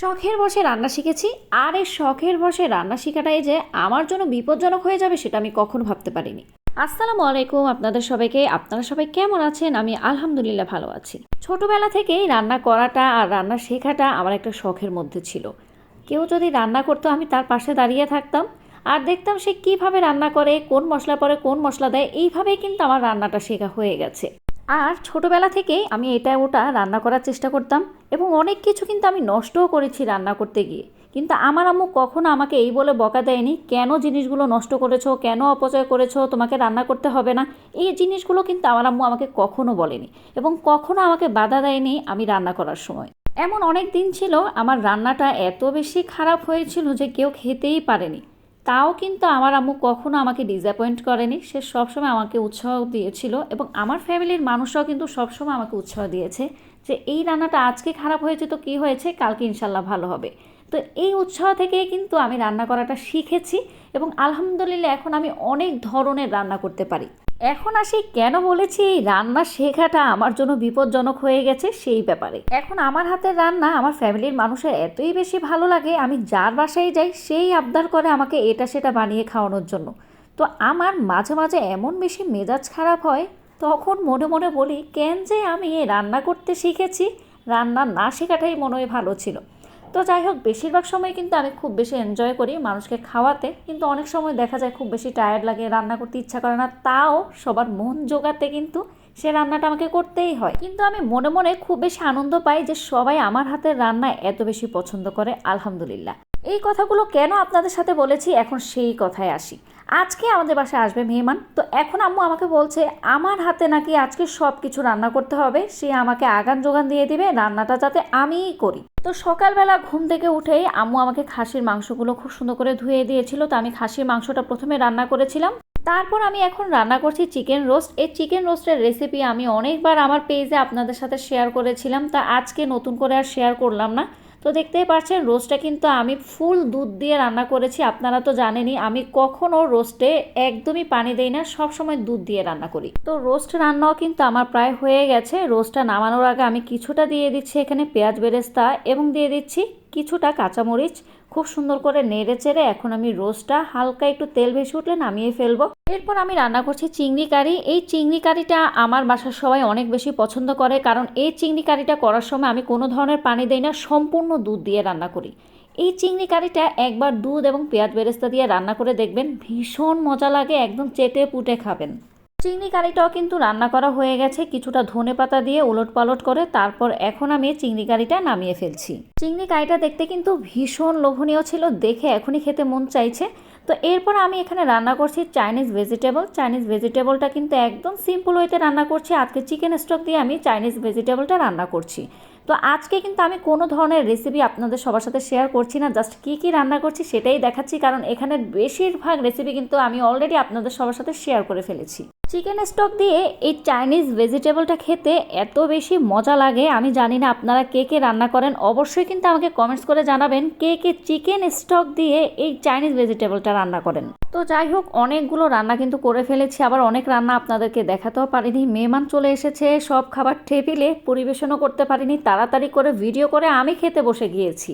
শখের বসে রান্না শিখেছি, আর এই শখের বসে রান্না শেখাটাই যে আমার জন্য বিপজ্জনক হয়ে যাবে সেটা আমি কখনো ভাবতে পারিনি। আসসালামু আলাইকুম আপনাদের সবাইকে, আপনারা সবাই কেমন আছেন? আমি আলহামদুলিল্লাহ ভালো আছি। ছোটবেলা থেকেই রান্না করাটা আর রান্না শেখাটা আমার একটা শখের মধ্যে ছিল। কেউ যদি রান্না করতো, আমি তার পাশে দাঁড়িয়ে থাকতাম। আর দেখতাম সে কীভাবে রান্না করে, কোন মশলা পরে কোন মশলা দেয়, এইভাবেই কিন্তু আমার রান্নাটা শেখা হয়ে গেছে। আর ছোটবেলা থেকেই আমি এটা ওটা রান্না করার চেষ্টা করতাম এবং অনেক কিছু কিন্তু আমি নষ্টও করেছি রান্না করতে গিয়ে। কিন্তু আমার আম্মু কখনো আমাকে এই বলে বকা দেয়নি, কেন জিনিসগুলো নষ্ট করেছ? কেন অপচয় করেছ? তোমাকে রান্না করতে হবে না? এই জিনিসগুলো কিন্তু আমার আম্মু আমাকে কখনো বলেনি এবং কখনো আমাকে বাধা দেয়নি আমি রান্না করার সময়। এমন অনেক দিন ছিল আমার রান্নাটা এত বেশি খারাপ হয়েছিল যে কেউ খেতেই পারেনি। তাও কিন্তু আমার আম্মু কখনো আমাকে ডিসঅ্যাপয়েন্ট করেনি। সে সবসময় আমাকে উৎসাহ দিয়েছিল এবং আমার ফ্যামিলির মানুষরাও কিন্তু সবসময় আমাকে উৎসাহ দিয়েছে যে এই রান্নাটা আজকে খারাপ হয়েছে তো কী হয়েছে? কালকে ইনশাল্লাহ ভালো হবে। তো এই উৎসাহ থেকেই কিন্তু আমি রান্না করাটা শিখেছি এবং আলহামদুলিল্লাহ এখন আমি অনেক ধরনের রান্না করতে পারি। এখন আসি কেন বলেছি এই রান্না শেখাটা আমার জন্য বিপজ্জনক হয়ে গেছে সেই ব্যাপারে। এখন আমার হাতের রান্না আমার ফ্যামিলির মানুষের এতই বেশি ভালো লাগে, আমি যার বাসায় যাই সেই আবদার করে আমাকে এটা সেটা বানিয়ে খাওয়ানোর জন্য। তো আমার মাঝে মাঝে এমন বেশি মেজাজ খারাপ হয়, তখন মনে মনে বলি, কেন যে আমি রান্না করতে শিখেছি? রান্না না শেখাটাই মনে হয় ভালো ছিল। তো যাই হোক, বেশিরভাগ সময় কিন্তু আমি খুব বেশি এনজয় করি মানুষকে খাওয়াতে। কিন্তু অনেক সময় দেখা যায় খুব বেশি টায়ার্ড লাগে, রান্না করতে ইচ্ছা করে না। তাও সবার মন জোগাতে কিন্তু সে রান্নাটা আমাকে করতেই হয়। কিন্তু আমি মনে মনে খুব বেশি আনন্দ পাই যে সবাই আমার হাতের রান্না এত বেশি পছন্দ করে, আলহামদুলিল্লাহ। এই কথাগুলো কেন আপনাদের সাথে বলেছি? এখন সেই কথায় আসি। আজকে আমাদের বাসায় আসবে মেহমান। তো এখন আম্মু আমাকে বলছে, আমার হাতে নাকি আজকে সব কিছু রান্না করতে হবে। সে আমাকে আগান যোগান দিয়ে দিবে, রান্নাটা যাতে আমিই করি। তো সকালবেলা ঘুম থেকে উঠেই আম্মু আমাকে খাসির মাংসগুলো খুব সুন্দর করে ধুয়ে দিয়েছিল। তো আমি খাসির মাংসটা প্রথমে রান্না করেছিলাম। তারপর আমি এখন রান্না করছি চিকেন রোস্ট। এই চিকেন রোস্টের রেসিপি আমি অনেকবার আমার পেজে আপনাদের সাথে শেয়ার করেছিলাম। তা আজকে নতুন করে আর শেয়ার করলাম না। তো দেখতেই পাচ্ছেন রোস্টটা কিন্তু আমি ফুল দুধ দিয়ে রান্না করেছি, আপনারা তো জানেনই, আমি কখনও রোস্টে একদমই পানি দেই না, সবসময় দুধ দিয়ে রান্না করি। তো রোস্ট রান্নাও কিন্তু আমার প্রায় হয়ে গেছে রোস্টটা নামানোর আগে আমি কিছুটা দিয়ে দিচ্ছি এখানে পেঁয়াজ বেরেস্তা এবং দিয়ে দিচ্ছি কিছুটা কাঁচামরিচ খুব সুন্দর করে নেড়ে চেড়ে এখন আমি রোস্টটা হালকা একটু তেল ভেসে উঠলে নামিয়ে ফেলব। এরপর আমি রান্না করছি চিংড়ি কারি। এই চিংড়ি কারিটা আমার বাসার সবাই অনেক বেশি পছন্দ করে কারণ এই চিংড়ি কারিটা করার সময় আমি কোনো ধরনের পানি দেই না, সম্পূর্ণ দুধ দিয়ে রান্না করি। এই চিংড়ি কারিটা একবার দুধ এবং পেঁয়াজ বেরেস্তা দিয়ে রান্না করে দেখবেন ভীষণ মজা লাগে, একদম চেটে পুটে খাবেন। চিংড়ি কারিটাও কিন্তু রান্না করা হয়ে গেছে, কিছুটা ধনে পাতা দিয়ে উলট পালট করে তারপর এখন আমি চিংড়ি কারিটা নামিয়ে ফেলছি। চিংড়ি কারিটা দেখতে কিন্তু ভীষণ লোভনীয় ছিল, দেখে এখনই খেতে মন চাইছে। তো এরপর আমি এখানে রান্না করছি চাইনিজ ভেজিটেবল। চাইনিজ ভেজিটেবলটা কিন্তু একদম সিম্পল ওয়েতে রান্না করছি। আজকে চিকেন স্টক দিয়ে আমি চাইনিজ ভেজিটেবলটা রান্না করছি। তো আজকে কিন্তু আমি কোনো ধরনের রেসিপি আপনাদের সবার সাথে শেয়ার করছি না জাস্ট কী কী রান্না করছি সেটাই দেখাচ্ছি, কারণ এখানে বেশিরভাগ রেসিপি কিন্তু আমি অলরেডি আপনাদের সবার সাথে শেয়ার করে ফেলেছি। চিকেন স্টক দিয়ে এই চাইনিজ ভেজিটেবলটা খেতে এত বেশি মজা লাগে, আমি জানি না আপনারা কে কে রান্না করেন, অবশ্যই কিন্তু আমাকে কমেন্টস করে জানাবেন কে কে চিকেন স্টক দিয়ে এই চাইনিজ ভেজিটেবলটা রান্না করেন। তো যাই হোক, অনেকগুলো রান্না কিন্তু করে ফেলেছি, আবার অনেক রান্না আপনাদেরকে দেখাতেও পারিনি, মেহমান চলে এসেছে, সব খাবার টেবিলে পরিবেশনও করতে পারিনি তাড়াতাড়ি করে ভিডিও করে আমি খেতে বসে গিয়েছি।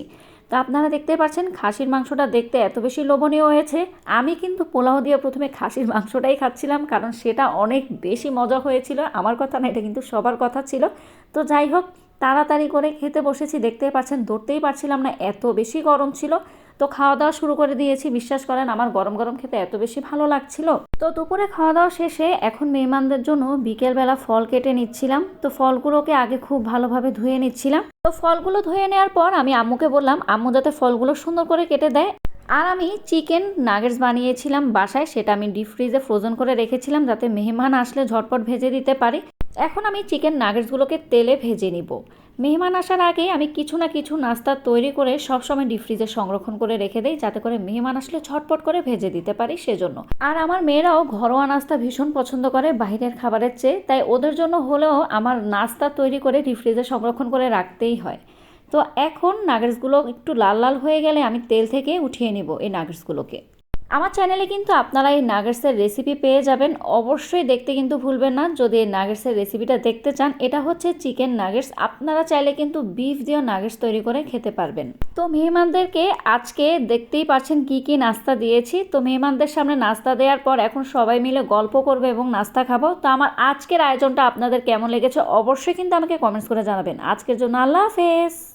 তো আপনারা দেখতে পাচ্ছেন, খাসির মাংসটা দেখতে এত বেশি লোভনীয় হয়েছে। আমি কিন্তু পোলাও দিয়ে প্রথমে খাসির মাংসটাই খাচ্ছিলাম, কারণ সেটা অনেক বেশি মজা হয়েছিল। আমার কথা না, এটা কিন্তু সবার কথা ছিল। তো যাই হোক তাড়াতাড়ি করে খেতে বসেছি, দেখতেই পাচ্ছেন, ধরতেই পারছিলাম না, এত বেশি গরম ছিল। তো খাওয়া দাওয়া শুরু করে দিয়েছি। বিশ্বাস করেন, আমার গরম গরম খেতে এত বেশি ভালো লাগছিল। তো দুপুরে খাওয়া দাওয়া শেষে এখন মেহমানদের জন্য বিকেলবেলা ফল কেটে নিচ্ছিলাম। তো ফলগুলোকে আগে খুব ভালোভাবে ধুয়ে নিচ্ছিলাম। তো ফলগুলো ধুয়ে নেওয়ার পর আমি আম্মুকে বললাম, আম্মু যাতে ফলগুলো সুন্দর করে কেটে দেয়। আর আমি চিকেন নাগেটস বানিয়েছিলাম বাসায়, সেটা আমি ডিপ ফ্রিজে ফ্রোজেন করে রেখেছিলাম, যাতে মেহমান আসলে ঝটপট ভেজে দিতে পারি। এখন আমি চিকেন নাগেটসগুলোকে তেলে ভেজে নিব। মেহমান আসার আগে আমি কিছু না কিছু নাস্তা তৈরি করে সবসময় ডিপ ফ্রিজে সংরক্ষণ করে রেখে দেই, যাতে করে মেহমান আসলে ছটপট করে ভেজে দিতে পারি সেজন্য। আর আমার মেয়েরাও ঘরোয়া নাস্তা ভীষণ পছন্দ করে, বাইরের খাবারের চেয়ে, তাই ওদের জন্য হলেও আমার নাস্তা তৈরি করে ডিপ ফ্রিজে সংরক্ষণ করে রাখতেই হয়। তো এখন নাগেটসগুলো একটু লাল লাল হয়ে গেলে আমি তেল থেকে উঠিয়ে নিব এই নাগেটসগুলোকে। আমার চ্যানেলে কিন্তু আপনারা এই নাগেটসের রেসিপি পেয়ে যাবেন। অবশ্যই দেখতে কিন্তু ভুলবেন না। যদি এই নাগেটসের রেসিপিটা দেখতে চান, এটা হচ্ছে চিকেন নাগেটস আপনারা চাইলে কিন্তু বিফ দিয়েও নাগেটস তৈরি করে খেতে পারবেন। তো মেহমানদেরকে আজকে দেখতেই পাচ্ছেন কি কি নাস্তা দিয়েছি। তো মেহমানদের সামনে নাস্তা দেওয়ার পর এখন সবাই মিলে গল্প করবে এবং নাস্তা খাব। তো আমার আজকের আয়োজনটা আপনাদের কেমন লেগেছে অবশ্যই কিন্তু আমাকে কমেন্টস করে জানাবেন। আজকের জন্য আল্লাহ হাফেজ।